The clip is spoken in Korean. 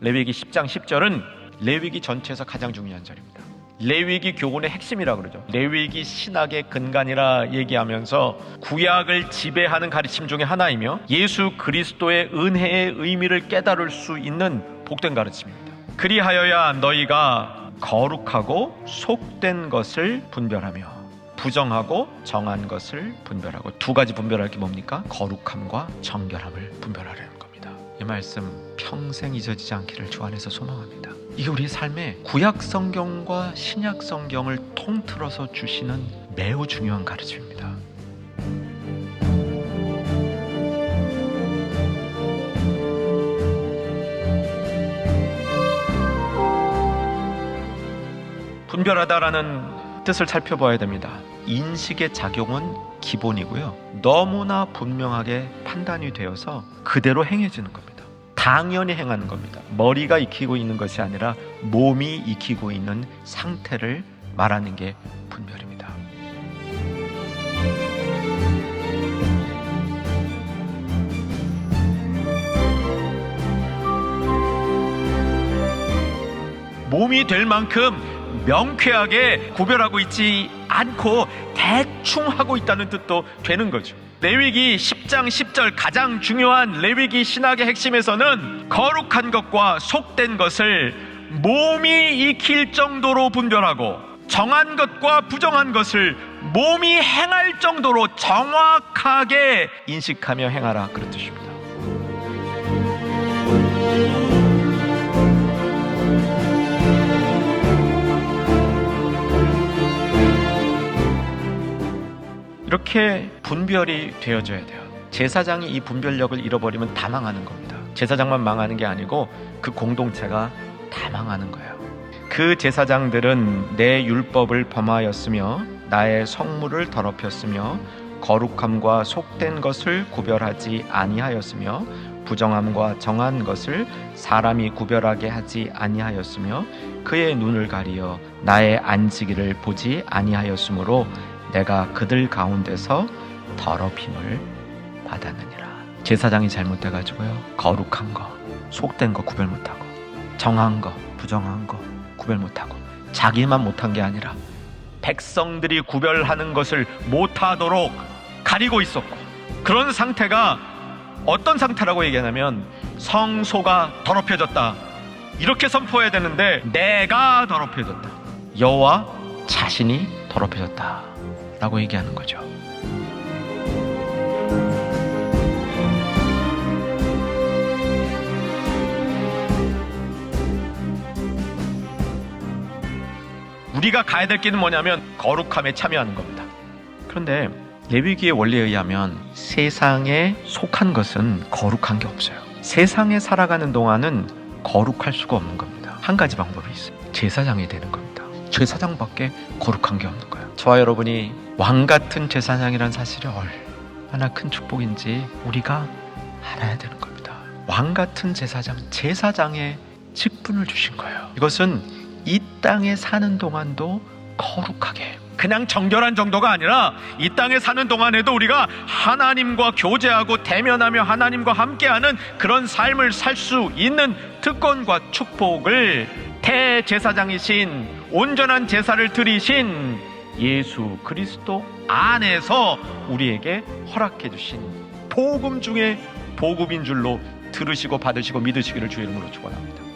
레위기 10장 10절은 레위기 전체에서 가장 중요한 절입니다. 레위기 교훈의 핵심이라 그러죠. 레위기 신학의 근간이라 얘기하면서 구약을 지배하는 가르침 중에 하나이며 예수 그리스도의 은혜의 의미를 깨달을 수 있는 복된 가르침입니다. 그리하여야 너희가 거룩하고 속된 것을 분별하며 부정하고 정한 것을 분별하고 두 가지 분별할 게 뭡니까? 거룩함과 정결함을 분별하려는. 이 말씀 평생 잊어지지 않기를 주 안에서 소망합니다. 이게 우리의 삶에 구약 성경과 신약 성경을 통틀어서 주시는 매우 중요한 가르침입니다. 분별하다라는 뜻을 살펴봐야 됩니다. 인식의 작용은 기본이고요. 너무나 분명하게 판단이 되어서 그대로 행해지는 겁니다. 당연히 행하는 겁니다. 머리가 익히고 있는 것이 아니라 몸이 익히고 있는 상태를 말하는 게 분별입니다. 몸이 될 만큼 명쾌하게 구별하고 있지 않고 대충 하고 있다는 뜻도 되는 거죠. 레위기 10장 10절 가장 중요한 레위기 신학의 핵심에서는 거룩한 것과 속된 것을 몸이 익힐 정도로 분별하고 정한 것과 부정한 것을 몸이 행할 정도로 정확하게 인식하며 행하라 그런 뜻입니다. 이렇게 분별이 되어져야 돼요. 제사장이 이 분별력을 잃어버리면 다 망하는 겁니다. 제사장만 망하는 게 아니고 그 공동체가 다 망하는 거예요. 그 제사장들은 내 율법을 범하였으며 나의 성물을 더럽혔으며 거룩함과 속된 것을 구별하지 아니하였으며 부정함과 정한 것을 사람이 구별하게 하지 아니하였으며 그의 눈을 가리어 나의 안지기를 보지 아니하였으므로 내가 그들 가운데서 더럽힘을 받았느니라. 제사장이 잘못돼 가지고요. 거룩한 거, 속된 거 구별 못 하고, 정한 거, 부정한 거 구별 못 하고, 자기만 못한 게 아니라 백성들이 구별하는 것을 못하도록 가리고 있었고, 그런 상태가 어떤 상태라고 얘기하냐면 성소가 더럽혀졌다. 이렇게 선포해야 되는데 내가 더럽혀졌다. 여호와 자신이 더럽혀졌다. 라고 얘기하는 거죠. 우리가 가야 될 길은 뭐냐면 거룩함에 참여하는 겁니다. 그런데 레위기의 원리에 의하면 세상에 속한 것은 거룩한 게 없어요. 세상에 살아가는 동안은 거룩할 수가 없는 겁니다. 한 가지 방법이 있어요. 제사장이 되는 겁니다. 제사장밖에 거룩한 게 없는 거예요. 저와 여러분이 왕 같은 제사장이란 사실이 얼마나 큰 축복인지 우리가 알아야 되는 겁니다. 왕 같은 제사장, 제사장의 직분을 주신 거예요. 이것은 이 땅에 사는 동안도 거룩하게 그냥 정결한 정도가 아니라 이 땅에 사는 동안에도 우리가 하나님과 교제하고 대면하며 하나님과 함께하는 그런 삶을 살 수 있는 특권과 축복을 대제사장이신 온전한 제사를 드리신 예수 그리스도 안에서 우리에게 허락해 주신 복음 중에 복음인 줄로 들으시고 받으시고 믿으시기를 주의 이름으로 축원합니다.